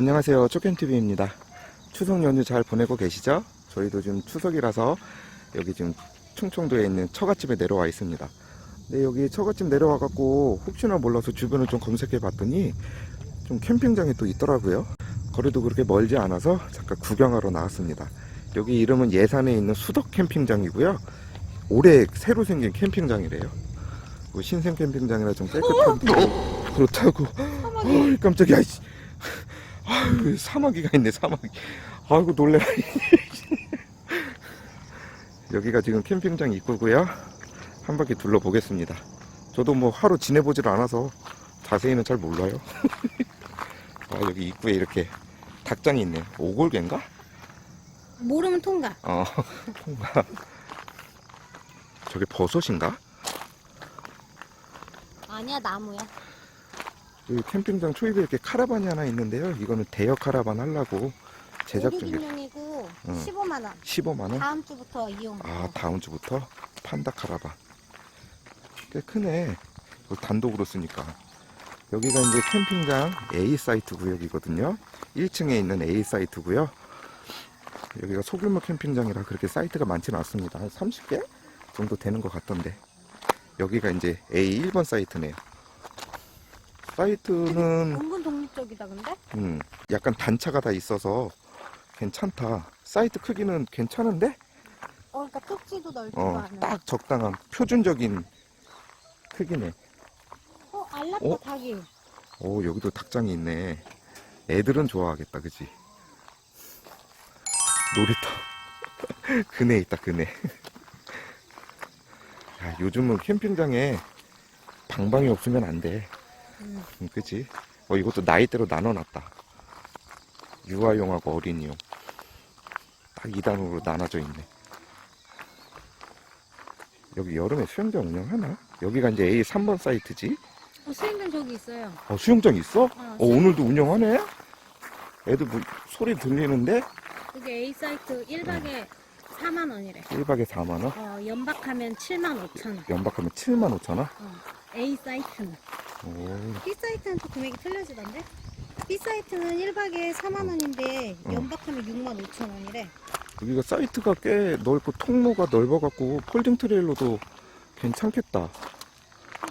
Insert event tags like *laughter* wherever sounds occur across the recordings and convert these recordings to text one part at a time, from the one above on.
안녕하세요. 쪼캔TV입니다. 추석 연휴 잘 보내고 계시죠? 저희도 지금 추석이라서 여기 지금 충청도에 있는 처갓집에 내려와 있습니다. 네, 여기 처갓집 내려와 갖고 혹시나 몰라서 주변을 좀 검색해 봤더니 좀 캠핑장이 또 있더라고요. 거리도 그렇게 멀지 않아서 잠깐 구경하러 나왔습니다. 여기 이름은 예산에 있는 수덕 캠핑장이고요. 올해 새로 생긴 캠핑장이래요. 뭐 신생 캠핑장이라 좀 깨끗한데 그렇다고 어이 깜짝이야 씨. 아유 사마귀가 있네 사마귀 아이고 놀래라 *laughs* 여기가 지금 캠핑장 입구고요 한 바퀴 둘러보겠습니다 저도 뭐 하루 지내보질 않아서 자세히는 잘 몰라요 *laughs* 아 여기 입구에 이렇게 닭장이 있네 오골개인가? 모르면 통과. 어 *laughs* 통과 저게 버섯인가? 아니야 나무야. 여기 캠핑장 초입에 이렇게 카라반이 하나 있는데요. 이거는 대여 카라반 하려고 제작 중이에요. 5인용이고 응. 15만 원. 15만 원? 다음 주부터 이용. 아 다음 주부터? 판다 카라반. 꽤 크네. 이거 단독으로 쓰니까. 여기가 이제 캠핑장 A 사이트 구역이거든요. 1층에 있는 A 사이트고요. 여기가 소규모 캠핑장이라 그렇게 사이트가 많지는 않습니다. 한 30개 정도 되는 것 같던데. 여기가 이제 A 1번 사이트네요 사이트는 은근 독립적이다 근데? 음, 약간 단차가 다 있어서 괜찮다 사이트 크기는 괜찮은데 어 그러니까 쪽지도 넓지도 어, 않은. 딱 적당한 표준적인 크기네. 어 알랐다 어? 닭이. 오, 여기도 닭장이 있네. 애들은 좋아하겠다, 그지? 놀이터. *laughs* 그네 있다, 그네. 야, 요즘은 캠핑장에 방방이 없으면 안 돼. 음. 음, 그지? 어, 이것도 나이대로 나눠놨다. 유아용하고 어린이용. 딱 2단으로 나눠져 있네. 여기 여름에 수영장 운영하나? 여기가 이제 A 3번 사이트지? 어 수영장 저기 있어요. 어, 수영장 있어? 어, 어, 오늘도 운영하네? 애들 뭐 소리 들리는데? 여기 A 사이트 1박에 4만 원이래. 1박에 4만원? 어 연박하면 7만 5천 원. 연박하면 7만 5천원? 어. A 사이트는. 오, B 사이트는 또 금액이 틀려지던데? B 사이트는 1박에 4만 원인데 어. 연박하면 6만 5천 원이래. 여기가 사이트가 꽤 넓고 통로가 넓어갖고 폴딩 트레일러도 괜찮겠다.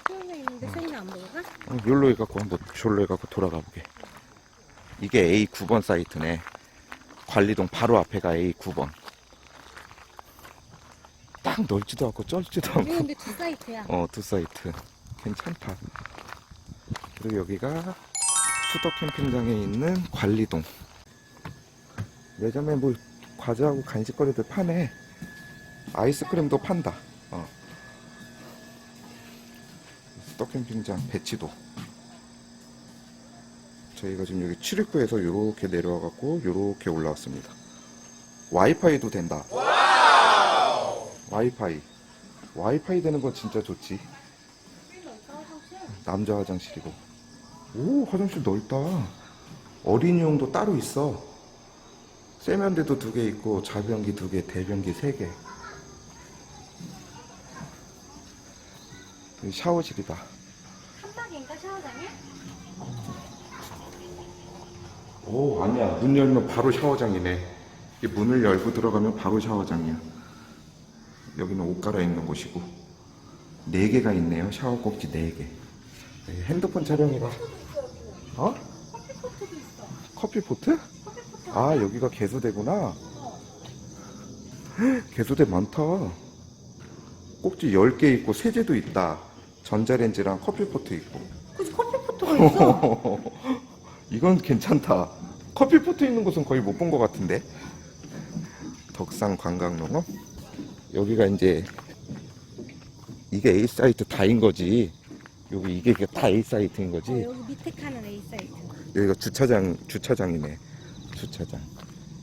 수영장 있는데 수영장 안 보여가? 어, 여기로 해갖고 한번 저로 해갖고 돌아가 보게. 이게 A9번 사이트네. 관리동 바로 앞에가 A9번. 딱 넓지도 않고 쩔지도 않고. 근데 두 사이트야. 어, 두 사이트. 괜찮다. 그리고 여기가 수덕 캠핑장에 있는 관리동. 매점에 뭐 과자하고 간식거리들 파네. 아이스크림도 판다. 어. 수덕 캠핑장 배치도. 저희가 지금 여기 출입구에서 이렇게 내려와 갖고 이렇게 올라왔습니다. 와이파이도 된다. 와이파이. 와이파이 되는 건 진짜 좋지. 남자 화장실이고. 오, 화장실 넓다. 어린이용도 따로 있어. 세면대도 두 개 있고, 자변기 두 개, 대변기 세 개. 여기 샤워실이다. 한박인가 샤워장이? 오, 아니야. 문 열면 바로 샤워장이네. 이 문을 열고 들어가면 바로 샤워장이야. 여기는 옷 갈아입는 곳이고. 네 개가 있네요. 샤워 꼭지 네 개. 네, 핸드폰 촬영이라. 어? 커피포트도 있어. 커피 포트? 아, 여기가 개수대구나. 개수대 많다. 꼭지 10개 있고, 세제도 있다. 전자레인지랑 커피포트 있고. 그치 커피포트가 있어. *laughs* 이건 괜찮다. 커피포트 있는 곳은 거의 못 본 것 같은데. 덕산 관광농업? 여기가 이제, 이게 A 사이트 다인 거지. 여기 이게 다 A 사이트인 거지. 어, 여기 밑에 칸은 A 사이트. 여기가 주차장, 주차장이네. 주차장.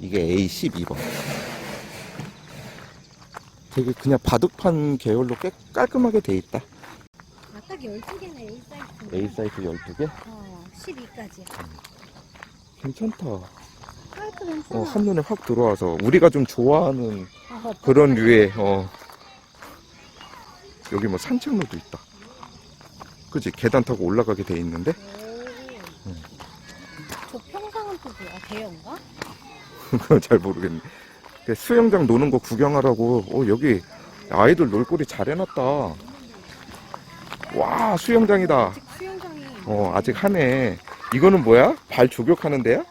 이게 A12번. 되게 그냥 바둑판 계열로 깨, 깔끔하게 돼 있다. 아, 딱 12개네 A 사이트. A 사이트 12개? 어, 12까지야. 괜찮다. 사이트 괜찮아. 어, 한눈에 확 들어와서 우리가 좀 좋아하는 아, 어, 그런 류의 어 여기 뭐 산책로도 있다. 그지 계단 타고 올라가게 돼 있는데 오. 저 평상은. 아, 대여인가? 그건 잘 모르겠네. 그 수영장 노는 거 구경하라고. 어, 여기 아이들 놀거리 잘 해놨다. 와, 수영장이다. 아직 수영장이. 어, 아직 하네. 이거는 뭐야? 발 조격하는 데야?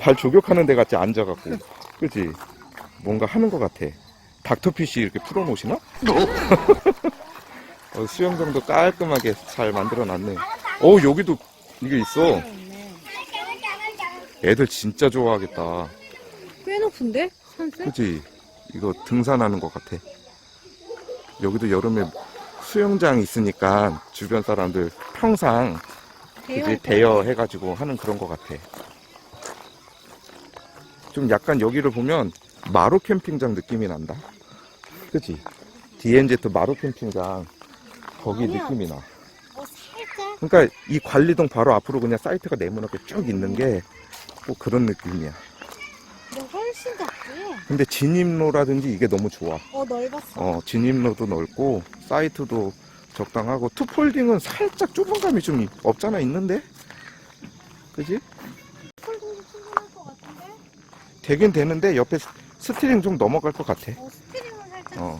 발 조격하는 데 같지, 앉아갖고. 그지? 뭔가 하는 것 같아. 닥터피쉬 이렇게 풀어놓으시나? 어, *laughs* 수영장도 깔끔하게 잘 만들어놨네. 어, 여기도 이게 있어. 애들 진짜 좋아하겠다. 꽤 높은데? 산세? 그지? 이거 등산하는 것 같아. 여기도 여름에 수영장 있으니까 주변 사람들 평상 대여. 대여해가지고 하는 그런 것 같아. 좀 약간 여기를 보면 마루 캠핑장 느낌이 난다. 그지? DNZ 마루 캠핑장 거기 아니야. 느낌이 나. 어, 살짝. 그러니까 이 관리동 바로 앞으로 그냥 사이트가 네모나게 쭉 있는 게꼭 그런 느낌이야. 너 훨씬 작지? 근데 진입로라든지 이게 너무 좋아. 어, 넓었어. 어, 진입로도 넓고 사이트도 적당하고 투폴딩은 살짝 좁은 감이 좀 없잖아 있는데 그지? 폴딩도 충분할 것 같은데? 되긴 되는데 옆에 스- 스티링 좀 넘어갈 것 같아 어. 어.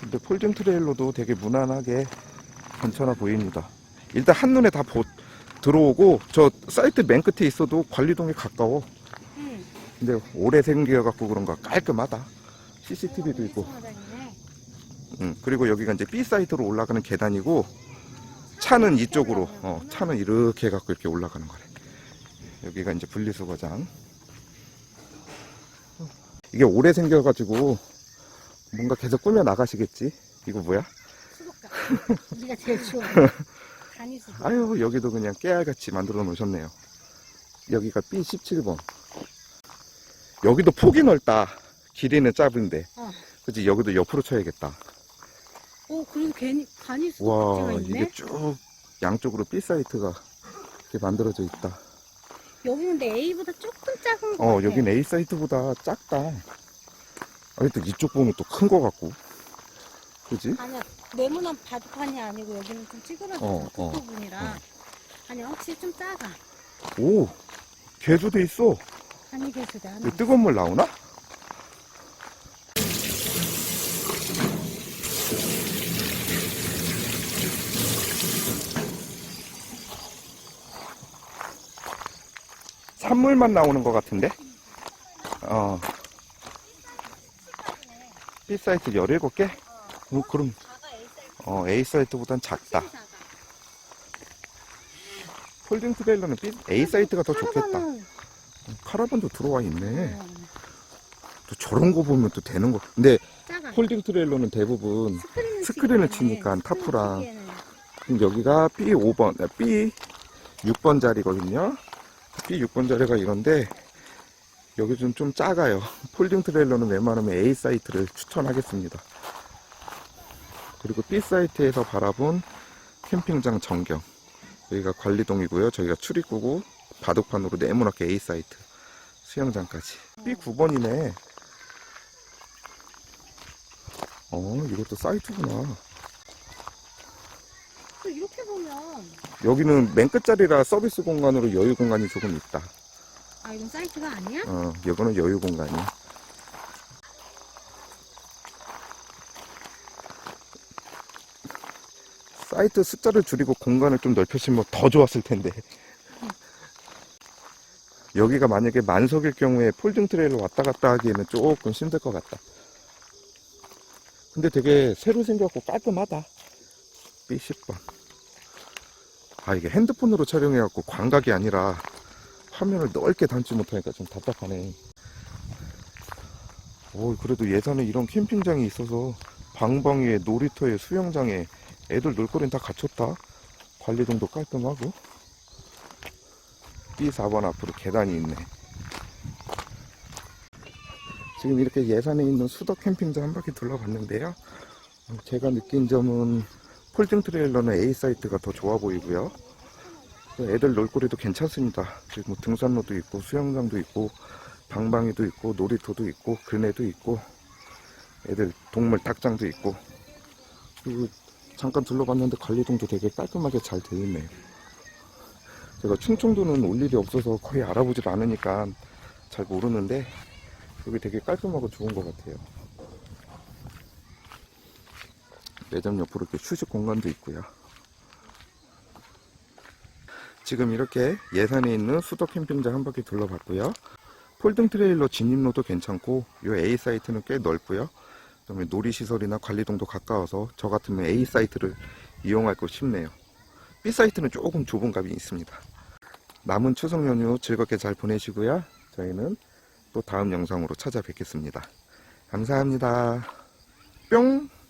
근데 폴딩 트레일러도 되게 무난하게 괜찮아 보입니다 일단 한눈에 다 보- 들어오고 저 사이트 맨 끝에 있어도 관리동이 가까워 응. 근데 오래 생겨갖고 그런가 깔끔하다 CCTV도 있고. 음, 그리고 여기가 이제 B 사이트로 올라가는 계단이고 차는 이쪽으로 어, 차는 이렇게 해갖고 이렇게 올라가는 거래. 여기가 이제 분리수거장. 이게 오래 생겨가지고 뭔가 계속 꾸며 나가시겠지. 이거 뭐야? 수족관. 우리가 제일 좋아. *laughs* 수족. 아유 여기도 그냥 깨알같이 만들어 놓으셨네요. 여기가 B17번. 여기도 폭이 넓다. 길이는 짧은데. 어. 그치 여기도 옆으로 쳐야겠다. 어, 그리고 괜히 간이 와 있네. 이게 쭉 양쪽으로 B 사이트가 이렇게 만들어져 있다. 여기는 근데 A보다 조금 작은 거 어 같아. 여긴 A 사이트보다 작다. 아니 또 이쪽 보면 또 큰 거 같고, 그지? 아니야, 네모난 바둑판이 아니고 여기는 좀 찌그러져. 어, 어, 부분이라. 어. 아니, 확실히 좀 작아. 오 개조돼 있어. 간이 개수대 하나. 뜨거운 물 나오나? 산물만 나오는 것 같은데? 어. B 사이트 17개? 어, 그럼. 어, A 사이트보단 작다. 폴딩 트레일러는 B, A 사이트가 더 좋겠다. 카라반도 들어와 있네. 어, 또 저런 거 보면 또 되는 거. 근데. 폴딩 트레일러는 대부분 스크린을, 치니까 타프랑. 스크린 치기에는 그럼 여기가 B5번, B 6번 자리거든요. B 6번 자리가 이런데 여기 좀, 좀 작아요. *laughs* 폴딩 트레일러는 웬만하면 A 사이트를 추천하겠습니다. 그리고 B 사이트에서 바라본 캠핑장 전경. 여기가 관리동이고요. 저희가 출입구고 바둑판으로 네모나게 A 사이트 수영장까지. B 9번이네. 어, 이것도 사이트구나. 또 이렇게 보면 여기는 맨 끝자리라 서비스 공간으로 여유 공간이 조금 있다. 아 이건 사이트가 아니야? 어, 여기는 여유 공간이야. 사이트 숫자를 줄이고 공간을 좀 넓혔으면 더 좋았을 텐데. *laughs* 여기가 만약에 만석일 경우에 폴딩 트레일러 왔다 갔다 하기에는 조금 힘들 것 같다. 근데 되게 새로 생겼고 깔끔하다. B10번. 아, 이게 핸드폰으로 촬영해갖고 광각이 아니라 화면을 넓게 담지 못하니까 좀 답답하네. 오, 그래도 예산에 이런 캠핑장이 있어서 방방위에 놀이터에 수영장에 애들 놀거리는 다 갖췄다. 관리동도 깔끔하고. B4번 앞으로 계단이 있네. 지금 이렇게 예산에 있는 수덕 캠핑장 한 바퀴 둘러봤는데요. 어, 제가 느낀 점은 폴딩 트레일러는 A 사이트가 더 좋아 보이고요. 애들 놀거리도 괜찮습니다. 지금 뭐 등산로도 있고 수영장도 있고 방방이도 있고 놀이터도 있고 그네도 있고 애들 동물 닭장도 있고 그리고 잠깐 둘러봤는데 관리동도 되게 깔끔하게 잘 되어 있네요. 제가 충청도는 올 일이 없어서 거의 알아보질 않으니까 잘 모르는데 여기 되게 깔끔하고 좋은 것 같아요. 매점 옆으로 이렇게 휴식 공간도 있고요. 지금 이렇게 예산에 있는 수도 캠핑장 한 바퀴 둘러봤고요. 폴딩 트레일러 진입로도 괜찮고 이 A 사이트는 꽤 넓고요. 그다음에 놀이시설이나 관리동도 가까워서 저 같으면 A 사이트를 이용할 거 싶네요. B 사이트는 조금 좁은 감이 있습니다. 남은 추석 연휴 즐겁게 잘 보내시고요. 저희는 또 다음 영상으로 찾아뵙겠습니다. 감사합니다. 뿅!